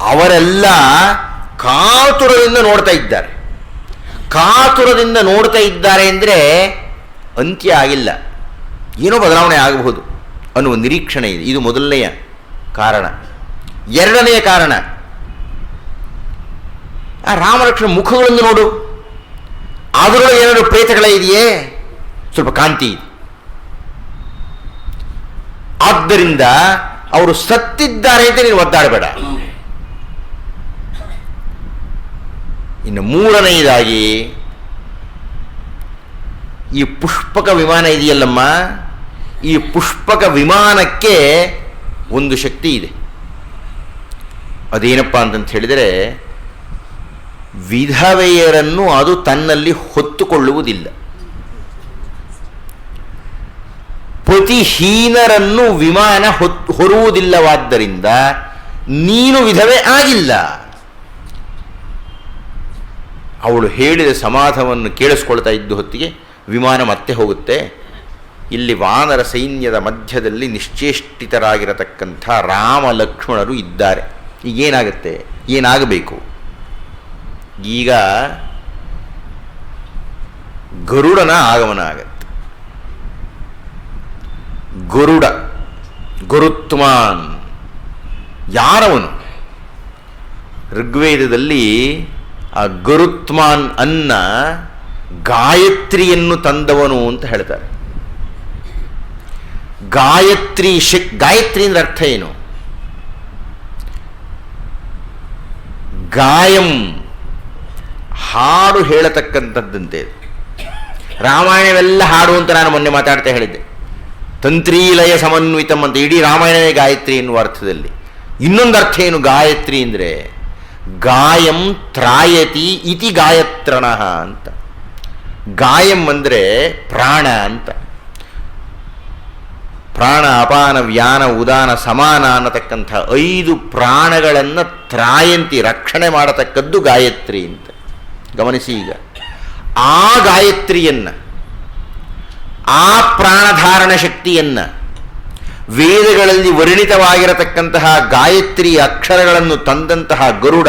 ಅವರೆಲ್ಲ ಕಾತುರದಿಂದ ನೋಡ್ತಾ ಇದ್ದಾರೆ. ಕಾತುರದಿಂದ ನೋಡ್ತಾ ಇದ್ದಾರೆ ಅಂದರೆ ಅಂತ್ಯ ಆಗಿಲ್ಲ. ಏನೋ ಬದಲಾವಣೆ ಆಗಬಹುದು ಅನ್ನುವ ನಿರೀಕ್ಷಣೆ ಇದೆ. ಇದು ಮೊದಲನೆಯ ಕಾರಣ. ಎರಡನೆಯ ಕಾರಣ, ಆ ರಾಮಲಕ್ಷ್ಮಣ ಮುಖಗಳನ್ನು ನೋಡು. ಅದರೊಳಗೆ ಏನಾದರೂ ಪ್ರೇತಗಳೇ ಇದೆಯೇ? ಸ್ವಲ್ಪ ಕಾಂತಿ ಇದೆ. ಆದ್ದರಿಂದ ಅವರು ಸತ್ತಿದ್ದಾರೆ ಅಂತ ನೀನು ಒದ್ದಾಡಬೇಡ. ಇನ್ನು ಮೂರನೆಯದಾಗಿ ಈ ಪುಷ್ಪಕ ವಿಮಾನ ಇದೆಯಲ್ಲಮ್ಮ? ಈ ಪುಷ್ಪಕ ವಿಮಾನಕ್ಕೆ ಒಂದು ಶಕ್ತಿ ಇದೆ. ಅದೇನಪ್ಪ ಅಂತಂತ ಹೇಳಿದರೆ, ವಿಧವೆಯರನ್ನು ಅದು ತನ್ನಲ್ಲಿ ಹೊತ್ತುಕೊಳ್ಳುವುದಿಲ್ಲ. ಪತಿಹೀನರನ್ನು ವಿಮಾನ ಹೊತ್, ಹೊರುವುದಿಲ್ಲವಾದ್ದರಿಂದ ನೀನು ವಿಧವೆ ಆಗಿಲ್ಲ. ಅವಳು ಹೇಳಿದ ಸಮಾಧವನ್ನು ಕೇಳಿಸ್ಕೊಳ್ತಾ ಇದ್ದ ಹೊತ್ತಿಗೆ ವಿಮಾನ ಮತ್ತೆ ಹೋಗುತ್ತೆ. ಇಲ್ಲಿ ವಾನರ ಸೈನ್ಯದ ಮಧ್ಯದಲ್ಲಿ ನಿಶ್ಚೇಷ್ಟಿತರಾಗಿರತಕ್ಕಂಥ ರಾಮ ಲಕ್ಷ್ಮಣರು ಇದ್ದಾರೆ. ಈಗ ಏನಾಗುತ್ತೆ? ಏನಾಗಬೇಕು? ಈಗ ಗರುಡನ ಆಗಮನ ಆಗತ್ತೆ. ಗರುಡ, ಗುರುತ್ಮಾನ್, ಯಾರವನು? ಋಗ್ವೇದದಲ್ಲಿ ಆ ಗುರುತ್ಮಾನ್ ಅನ್ನ ಗಾಯತ್ರಿಯನ್ನು ತಂದವನು ಅಂತ ಹೇಳ್ತಾರೆ. ಗಾಯತ್ರಿ ಶಕ್, ಗಾಯತ್ರಿ ಅಂದ್ರೆ ಅರ್ಥ ಏನು? ಗಾಯಂ ಹಾಡು ಹೇಳತಕ್ಕಂಥದ್ದಂತೆ. ರಾಮಾಯಣವೆಲ್ಲ ಹಾಡು ಅಂತ ನಾನು ಮೊನ್ನೆ ಮಾತಾಡ್ತಾ ಹೇಳಿದ್ದೆ. ತಂತ್ರೀಲಯ ಸಮನ್ವಿತಂ ಅಂತ, ಇಡೀ ರಾಮಾಯಣವೇ ಗಾಯತ್ರಿ ಎನ್ನುವ ಅರ್ಥದಲ್ಲಿ. ಇನ್ನೊಂದು ಅರ್ಥ ಏನು ಗಾಯತ್ರಿ ಅಂದರೆ? ಗಾಯಂ ತ್ರಾಯತಿ ಇತಿ ಗಾಯತ್ರಣಃ ಅಂತ. ಗಾಯಂ ಅಂದರೆ ಪ್ರಾಣ ಅಂತ. ಪ್ರಾಣ ಅಪಾನ ವ್ಯಾನ ಉದಾನ ಸಮಾನ ಅನ್ನತಕ್ಕಂಥ ಐದು ಪ್ರಾಣಗಳನ್ನು ತ್ರಾಯಂತಿ ರಕ್ಷಣೆ ಮಾಡತಕ್ಕದ್ದು ಗಾಯತ್ರಿ ಅಂತ. ಗಮನಿಸಿ ಈಗ. ಆ ಗಾಯತ್ರಿಯನ್ನು, ಆ ಪ್ರಾಣಧಾರಣ ಶಕ್ತಿಯನ್ನು, ವೇದಗಳಲ್ಲಿ ವರ್ಣಿತವಾಗಿರತಕ್ಕಂತಹ ಗಾಯತ್ರಿ ಅಕ್ಷರಗಳನ್ನು ತಂದಂತಹ ಗರುಡ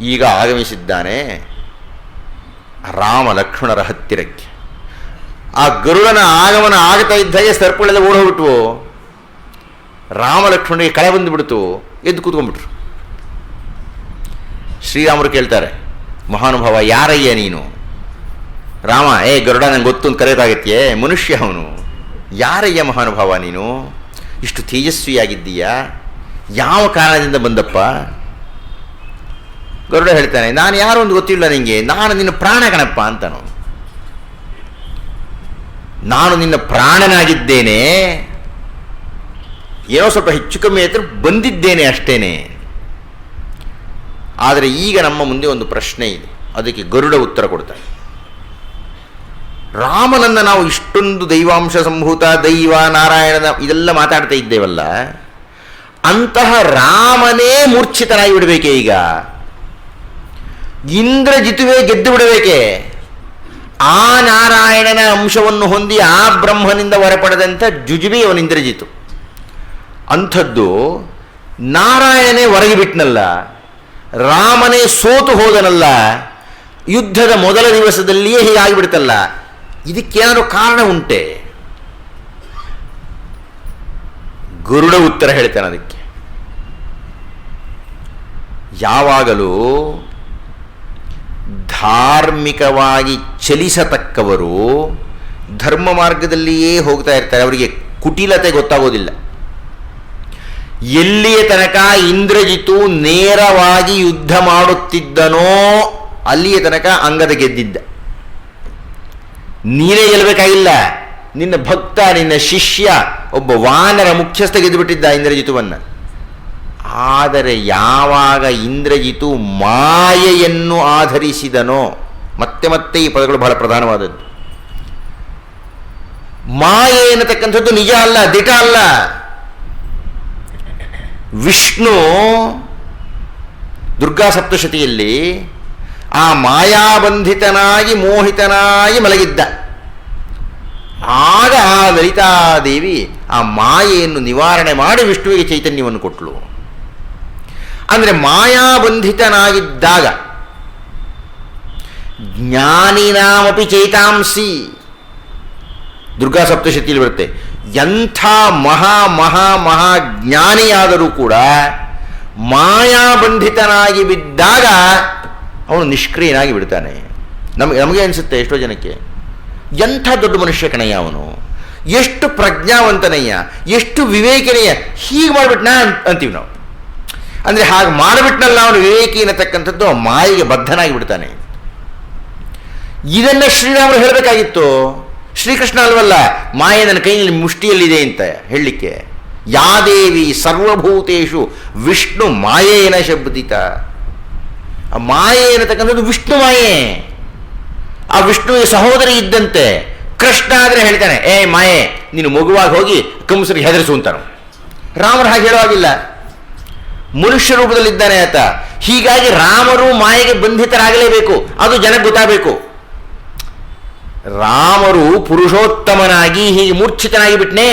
ಈಗ ಆಗಮಿಸಿದ್ದಾನೆ. ರಾಮ ಲಕ್ಷ್ಮಣರ ಹತ್ತಿರಕ್ಕೆ. ಆ ಗರುಡನ ಆಗಮನ ಆಗ್ತಾ ಇದ್ದಾಗೆ ಸರ್ಪಗಳೆಲ್ಲ ಓಡೋಗ್ಬಿಟ್ವು. ರಾಮ ಲಕ್ಷ್ಮಣರಿಗೆ ಕಳೆ ಬಂದುಬಿಡ್ತು. ಎದ್ದು ಕೂತ್ಕೊಂಡ್ಬಿಟ್ರು. ಶ್ರೀರಾಮರು ಕೇಳ್ತಾರೆ, ಮಹಾನುಭಾವ, ಯಾರಯ್ಯ ನೀನು? ರಾಮ, ಏ ಗರುಡ, ನಂಗೆ ಗೊತ್ತು ಅಂತ ಕರೆಯೋದಾಗತ್ತೆ ಮನುಷ್ಯ ಅವನು. ಯಾರಯ್ಯ ಮಹಾನುಭಾವ ನೀನು? ಇಷ್ಟು ತೇಜಸ್ವಿಯಾಗಿದ್ದೀಯಾ? ಯಾವ ಕಾರಣದಿಂದ ಬಂದಪ್ಪ? ಗರುಡ ಹೇಳ್ತಾನೆ, ನಾನು ಯಾರು ಒಂದು ಗೊತ್ತಿಲ್ಲ ನಿಂಗೆ, ನಾನು ನಿನ್ನ ಪ್ರಾಣ ಕಣಪ್ಪ ಅಂತಾನು. ನಾನು ನಿನ್ನ ಪ್ರಾಣನಾಗಿದ್ದೇನೆ, ಏನೋ ಸ್ವಲ್ಪ ಹೆಚ್ಚು ಕಮ್ಮಿ ಹತ್ರ ಬಂದಿದ್ದೇನೆ ಅಷ್ಟೇನೆ. ಆದರೆ ಈಗ ನಮ್ಮ ಮುಂದೆ ಒಂದು ಪ್ರಶ್ನೆ ಇದೆ, ಅದಕ್ಕೆ ಗರುಡ ಉತ್ತರ ಕೊಡ್ತಾನೆ. ರಾಮನನ್ನು ನಾವು ಇಷ್ಟೊಂದು ದೈವಾಂಶ ಸಂಭೂತ, ದೈವ, ನಾರಾಯಣನ ಇದೆಲ್ಲ ಮಾತಾಡ್ತಾ ಇದ್ದೇವಲ್ಲ, ಅಂತಹ ರಾಮನೇ ಮೂರ್ಛಿತನಾಗಿ ಬಿಡಬೇಕೆ ಈಗ. ಇಂದ್ರಜಿತುವೆ ಗೆದ್ದು ಬಿಡಬೇಕೆ? ಆ ನಾರಾಯಣನ ಅಂಶವನ್ನು ಹೊಂದಿ ಆ ಬ್ರಹ್ಮನಿಂದ ಹೊರಪಡೆದಂಥ ಜುಜುಬಿ ಅವನ ಇಂದ್ರಜಿತು. ಅಂಥದ್ದು ನಾರಾಯಣನೇ ಹೊರಗೆ ಬಿಟ್ನಲ್ಲ, ರಾಮನೇ ಸೋತು ಹೋದನಲ್ಲ, ಯುದ್ಧದ ಮೊದಲ ದಿವಸದಲ್ಲಿಯೇ ಹೀಗಾಗಿಬಿಡ್ತಲ್ಲ ಇದಕ್ಕೇನಾದರೂ ಕಾರಣ ಉಂಟೆ? ಗರುಡ ಉತ್ತರ ಹೇಳ್ತಾನೆ ಅದಕ್ಕೆ. ಯಾವಾಗಲೂ ಧಾರ್ಮಿಕವಾಗಿ ಚಲಿಸತಕ್ಕವರು ಧರ್ಮ ಮಾರ್ಗದಲ್ಲಿಯೇ ಹೋಗ್ತಾ ಇರ್ತಾರೆ. ಅವರಿಗೆ ಕುಟಿಲತೆ ಗೊತ್ತಾಗೋದಿಲ್ಲ. ಎಲ್ಲಿಯ ತನಕ ಇಂದ್ರಜಿತು ನೇರವಾಗಿ ಯುದ್ಧ ಮಾಡುತ್ತಿದ್ದನೋ ಅಲ್ಲಿಯ ತನಕ ಅಂಗದ ಗೆದ್ದಿದ್ದ. ನೀನೇ ಗೆಲ್ಲಬೇಕಾಗಿಲ್ಲ ನಿನ್ನ ಭಕ್ತ, ನಿನ್ನ ಶಿಷ್ಯ, ಒಬ್ಬ ವಾನರ ಮುಖ್ಯಸ್ಥ ಗೆದ್ದುಬಿಟ್ಟಿದ್ದ ಇಂದ್ರಜಿತುವನ್ನು. ಆದರೆ ಯಾವಾಗ ಇಂದ್ರಜಿತು ಮಾಯೆಯನ್ನು ಆಧರಿಸಿದನೋ, ಮತ್ತೆ ಮತ್ತೆ ಈ ಪದಗಳು ಬಹಳ ಪ್ರಧಾನವಾದದ್ದು. ಮಾಯೆ ಎನ್ನತಕ್ಕಂಥದ್ದು ನಿಜ ಅಲ್ಲ, ದಿಟ ಅಲ್ಲ. ವಿಷ್ಣು ದುರ್ಗಾ ಸಪ್ತಶತಿಯಲ್ಲಿ ಆ ಮಾಯಾಬಂಧಿತನಾಗಿ ಮೋಹಿತನಾಗಿ ಮಲಗಿದ್ದ. ಆಗ ಆ ಲಲಿತಾದೇವಿ ಆ ಮಾಯೆಯನ್ನು ನಿವಾರಣೆ ಮಾಡಿ ವಿಷ್ಣುವಿಗೆ ಚೈತನ್ಯವನ್ನು ಕೊಟ್ಟಳು ಅಂದರೆ ಮಾಯಾಬಂಧಿತನಾಗಿದ್ದಾಗ, ಜ್ಞಾನಿನಾಮಪಿ ಚೇತಾಂಸಿ. ದುರ್ಗಾ ಸಪ್ತಶತಿಯಲ್ಲಿ ಬರುತ್ತೆ. ಎಂಥ ಮಹಾ ಮಹಾ ಮಹಾ ಜ್ಞಾನಿಯಾದರೂ ಕೂಡ ಮಾಯಾಬಂಧಿತನಾಗಿ ಬಿದ್ದಾಗ ಅವನು ನಿಷ್ಕ್ರಿಯನಾಗಿ ಬಿಡ್ತಾನೆ. ನಮಗೆ ನಮಗೆ ಅನಿಸುತ್ತೆ ಎಷ್ಟೋ ಜನಕ್ಕೆ. ಎಂಥ ದೊಡ್ಡ ಮನುಷ್ಯ ಕಣಯ್ಯ ಅವನು. ಎಷ್ಟು ಪ್ರಜ್ಞಾವಂತನಯ್ಯ, ಎಷ್ಟು ವಿವೇಕನೆಯ ಹೀಗೆ ಮಾಡಿಬಿಟ್ನಾ ಅಂತ ಅಂತೀವಿ ನಾವು. ಅಂದರೆ ಹಾಗೆ ಮಾಡಿಬಿಟ್ನಲ್ಲ ಅವನು ವಿವೇಕಿ ಅನ್ನತಕ್ಕಂಥದ್ದು ಮಾಯಿಗೆ ಬದ್ಧನಾಗಿ ಬಿಡ್ತಾನೆ ಇದನ್ನು ಶ್ರೀರಾಮರು ಹೇಳಬೇಕಾಗಿತ್ತು. ಶ್ರೀಕೃಷ್ಣ ಅಲ್ವಲ್ಲ, ಮಾಯೆ ನನ್ನ ಕೈಯಲ್ಲಿ ಮುಷ್ಟಿಯಲ್ಲಿದೆ ಅಂತ ಹೇಳಲಿಕ್ಕೆ. ಯಾದೇವಿ ಸರ್ವಭೂತೇಶು ವಿಷ್ಣು ಮಾಯೇನ ಶಬ್ದಿತ. ಆ ಮಾಯೆ ಅನ್ನತಕ್ಕಂಥದ್ದು ವಿಷ್ಣು ಮಾಯೆ. ಆ ವಿಷ್ಣುವಿಗೆ ಸಹೋದರಿ ಇದ್ದಂತೆ ಕೃಷ್ಣ ಆದರೆ ಹೇಳ್ತಾನೆ, ಏ ಮಾಯೆ, ನೀನು ಮಗುವಾಗಿ ಹೋಗಿ ಕಂಸರಿಗೆ ಹೆದರಿಸು ಅಂತಾನು. ರಾಮರು ಹಾಗೆ ಹೇಳುವಾಗಿಲ್ಲ ಮನುಷ್ಯ ರೂಪದಲ್ಲಿದ್ದಾನೆ ಆತ. ಹೀಗಾಗಿ ರಾಮರು ಮಾಯೆಗೆ ಬಂಧಿತರಾಗಲೇಬೇಕು. ಅದು ಜನಕ್ಕೆ ಗೊತ್ತಾಗಬೇಕು. ರಾಮರು ಪುರುಷೋತ್ತಮನಾಗಿ ಹೀಗೆ ಮೂರ್ಛಿತನಾಗಿ ಬಿಟ್ನೆ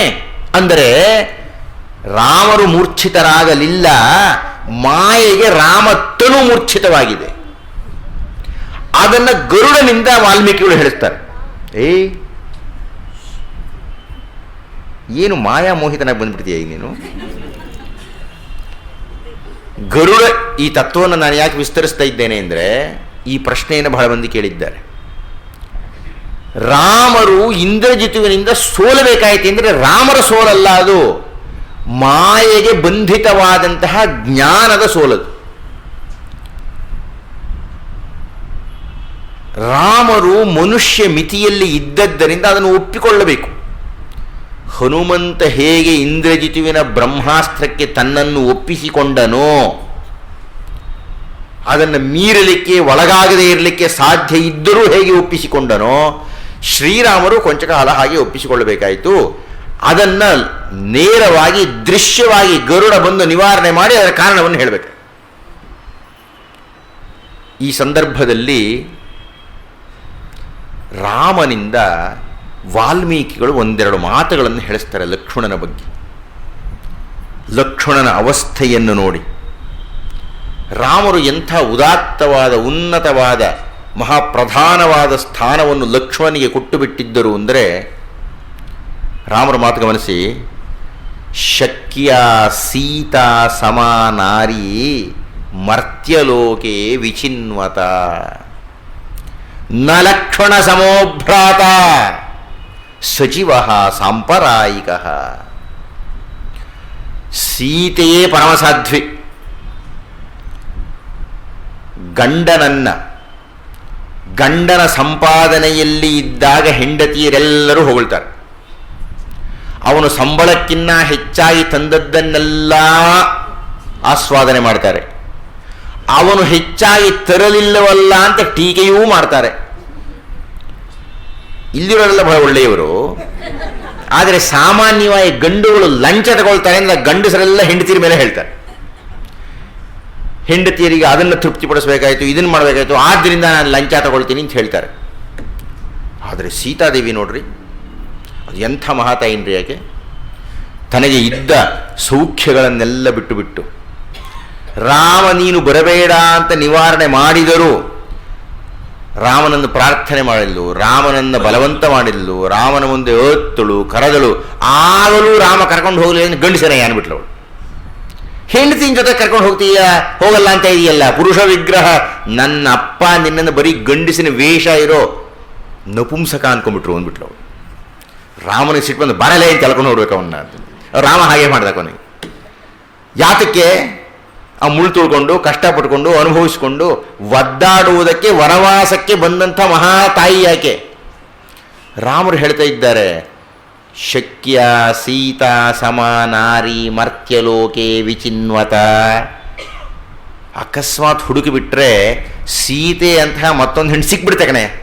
ಅಂದರೆ ರಾಮರು ಮೂರ್ಛಿತರಾಗಲಿಲ್ಲ, ಮಾಯೆಗೆ ರಾಮತ್ತನು ಮೂರ್ಛಿತವಾಗಿದೆ. ಅದನ್ನು ಗರುಡನಿಂದ ವಾಲ್ಮೀಕಿಗಳು ಹೇಳುತ್ತಾರೆ ಏ ಏನು ಮಾಯಾ ಮೋಹಿತನಾಗಿ ಬಂದ್ಬಿಡ್ತೀಯ ಈಗ ನೀನು? ಗರುಡ ಈ ತತ್ವವನ್ನು ನಾನು ಯಾಕೆ ವಿಸ್ತರಿಸ್ತಾ ಇದ್ದೇನೆ ಅಂದರೆ ಈ ಪ್ರಶ್ನೆಯನ್ನು ಬಹಳ ಮಂದಿ ಕೇಳಿದ್ದಾರೆ. ರಾಮರು ಇಂದ್ರಜಿತುವಿನಿಂದ ಸೋಲಬೇಕಾಯಿತು ಅಂದರೆ ರಾಮರ ಸೋಲಲ್ಲ ಅದು. ಮಾಯೆಗೆ ಬಂಧಿತವಾದಂತಹ ಜ್ಞಾನದ ಸೋಲದು. ರಾಮರು ಮನುಷ್ಯ ಮಿತಿಯಲ್ಲಿ ಇದ್ದದ್ದರಿಂದ ಅದನ್ನು ಒಪ್ಪಿಕೊಳ್ಳಬೇಕು. ಹನುಮಂತ ಹೇಗೆ ಇಂದ್ರಜಿತುವಿನ ಬ್ರಹ್ಮಾಸ್ತ್ರಕ್ಕೆ ತನ್ನನ್ನು ಒಪ್ಪಿಸಿಕೊಂಡನೋ, ಅದನ್ನು ಮೀರಲಿಕ್ಕೆ, ಒಳಗಾಗದೇ ಇರಲಿಕ್ಕೆ ಸಾಧ್ಯ ಇದ್ದರೂ ಹೇಗೆ ಒಪ್ಪಿಸಿಕೊಂಡನೋ, ಶ್ರೀರಾಮರು ಕೊಂಚ ಕಾಲ ಹಾಗೆ ಒಪ್ಪಿಸಿಕೊಳ್ಳಬೇಕಾಯಿತು. ಅದನ್ನು ನೇರವಾಗಿ, ದೃಶ್ಯವಾಗಿ ಗರುಡ ಬಂದು ನಿವಾರಣೆ ಮಾಡಿ ಅದರ ಕಾರಣವನ್ನು ಹೇಳಬೇಕು. ಈ ಸಂದರ್ಭದಲ್ಲಿ ರಾಮನಿಂದ ವಾಲ್ಮೀಕಿಗಳು ಒಂದೆರಡು ಮಾತುಗಳನ್ನು ಹೇಳಿಸ್ತಾರೆ ಲಕ್ಷ್ಮಣನ ಬಗ್ಗೆ. ಲಕ್ಷ್ಮಣನ ಅವಸ್ಥೆಯನ್ನು ನೋಡಿ. ರಾಮರು ಎಂಥ ಉದಾತ್ತವಾದ, ಉನ್ನತವಾದ, ಮಹಾಪ್ರಧಾನವಾದ ಸ್ಥಾನವನ್ನು ಲಕ್ಷ್ಮಣನಿಗೆ ಕೊಟ್ಟು ಬಿಟ್ಟಿದ್ದರು ಅಂದರೆ, ರಾಮರ ಮಾತು ಗಮನಿಸಿ, ಶಕ್ಯ ಸೀತಾ ಸಮಾನಾರಿ ಮರ್ತ್ಯಲೋಕೆ ವಿಚಿನ್ವತ. ನ ಲಕ್ಷ್ಮಣ ಸಮೋಭ್ರಾತ ಸಚಿವ ಸಾಂಪರಾಯಿಕ. ಸೀತೆಯೇ ಪರಮಸಾಧ್ವಿ. ಗಂಡನನ್ನ, ಗಂಡನ ಸಂಪಾದನೆಯಲ್ಲಿ ಇದ್ದಾಗ ಹೆಂಡತಿಯರೆಲ್ಲರೂ ಹೊಗಳ್ತಾರೆ. ಅವನು ಸಂಬಳಕ್ಕಿನ್ನ ಹೆಚ್ಚಾಗಿ ತಂದದ್ದನ್ನೆಲ್ಲ ಆಸ್ವಾದನೆ ಮಾಡ್ತಾರೆ. ಅವನು ಹೆಚ್ಚಾಗಿ ತರಲಿಲ್ಲವಲ್ಲ ಅಂತ ಟೀಕೆಯೂ ಮಾಡ್ತಾರೆ. ಇಲ್ಲಿರೋರೆಲ್ಲ ಬಹಳ ಒಳ್ಳೆಯವರು. ಆದರೆ ಸಾಮಾನ್ಯವಾಗಿ ಗಂಡುಗಳು ಲಂಚ ತಗೊಳ್ತಾರೆ ಅಂದ್ರೆ ಗಂಡಸರೆಲ್ಲ ಹೆಂಡತಿರ ಮೇಲೆ ಹೇಳ್ತಾರೆ. ಹೆಂಡತಿಯರಿಗೆ ಅದನ್ನು ತೃಪ್ತಿಪಡಿಸಬೇಕಾಯಿತು, ಇದನ್ನು ಮಾಡಬೇಕಾಯಿತು ಆದ್ದರಿಂದ ನಾನು ಲಂಚ ತಗೊಳ್ತೀನಿ ಅಂತ ಹೇಳ್ತಾರೆ. ಆದರೆ ಸೀತಾದೇವಿ ನೋಡ್ರಿ, ಅದು ಎಂಥ ಮಹಾತಾಯಿನ್ರಿ ಯಾಕೆ? ತನಗೆ ಇದ್ದ ಸೌಖ್ಯಗಳನ್ನೆಲ್ಲ ಬಿಟ್ಟು ಬಿಟ್ಟು, ರಾಮ ನೀನು ಬರಬೇಡ ಅಂತ ನಿವಾರಣೆ ಮಾಡಿದರೂ ರಾಮನನ್ನು ಪ್ರಾರ್ಥನೆ ಮಾಡಿದ್ಲು, ರಾಮನನ್ನು ಬಲವಂತ ಮಾಡಿದ್ಲು, ರಾಮನ ಮುಂದೆ ಓತ್ತಳು ಕರೆದಳು, ಆಗಲೂ ರಾಮ ಕರ್ಕೊಂಡು ಹೋಗಲಿ ಗಂಡಸನೇ ಅನ್ಬಿಟ್ಲು ಅವಳು. ಹೆಂಡತಿನ ಜೊತೆ ಕರ್ಕೊಂಡು ಹೋಗ್ತೀಯ? ಹೋಗಲ್ಲ ಅಂತ ಇದೆಯಲ್ಲ, ಪುರುಷ ವಿಗ್ರಹ. ನನ್ನ ಅಪ್ಪ ನಿನ್ನನ್ನು ಬರೀ ಗಂಡಸಿನ ವೇಷ ಇರೋ ನಪುಂಸಕ ಅನ್ಕೊಂಡ್ಬಿಟ್ರು ಅಂದ್ಬಿಟ್ಲು ಅವಳು. ರಾಮನಿಗೆ ಸಿಟ್ಟು ಬಂದು, ಬರಲೇ ಅಂತ ಕಳ್ಕೊಂಡು ಹೋಗ್ಬೇಕು ಅವನ್ನ ರಾಮ ಹಾಗೆ ಮಾಡ್ದ ಕೊನೆಗೆ ಯಾತಕ್ಕೆ? ಆ ಮುಳ್ಳು ತುಳ್ಕೊಂಡು, ಕಷ್ಟಪಟ್ಕೊಂಡು, ಅನುಭವಿಸಿಕೊಂಡು, ಒದ್ದಾಡುವುದಕ್ಕೆ ವನವಾಸಕ್ಕೆ ಬಂದಂಥ ಮಹಾ ತಾಯಿ ಯಾಕೆ? ರಾಮರು ಹೇಳ್ತಾ ಇದ್ದಾರೆ, ಶಕ್ಯ, ಸೀತಾ, ಸಮ, ನಾರಿ ಮರ್ತ್ಯಲೋಕೆ ವಿಚಿನ್ವತ. ಅಕಸ್ಮಾತ್ ಹುಡುಕಿ ಬಿಟ್ರೆ ಸೀತೆ ಅಂತಹ ಮತ್ತೊಂದು ಹೆಣ್ಣು ಸಿಕ್ಬಿಡ್ತೆ ಕಣೆ.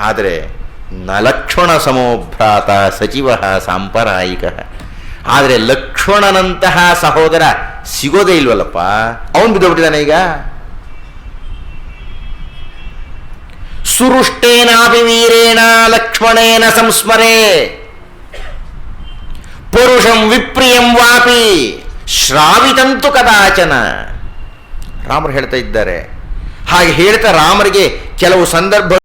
ಆದರೆ ನಲಕ್ಷಣ ಸಮೋಭ್ರಾತ ಸಚಿವ ಸಾಂಪರಾಯಿಕ ಆದರೆ ಲಕ್ಷ್ಮಣನಂತಹ ಸಹೋದರ ಸಿಗೋದೇ ಇಲ್ವಲ್ಲಪ್ಪ? ಅವನು ಬಿದ್ದೋಗ್ಬಿಟ್ಟಿದ್ದಾನೆ ಈಗ. ಸುರುಷ್ಟೇನಾಪಿ ವೀರೇಣ ಲಕ್ಷ್ಮಣೇನ ಸಂಸ್ಮರೆ. ಪುರುಷಂ ವಿಪ್ರಿಯಂ ವಾಪಿ ಶ್ರಾವಿತಂತು ಕದಾಚನ. ರಾಮರು ಹೇಳ್ತಾ ಇದ್ದಾರೆ. ಹಾಗೆ ಹೇಳ್ತಾ ರಾಮರಿಗೆ ಕೆಲವು ಸಂದರ್ಭ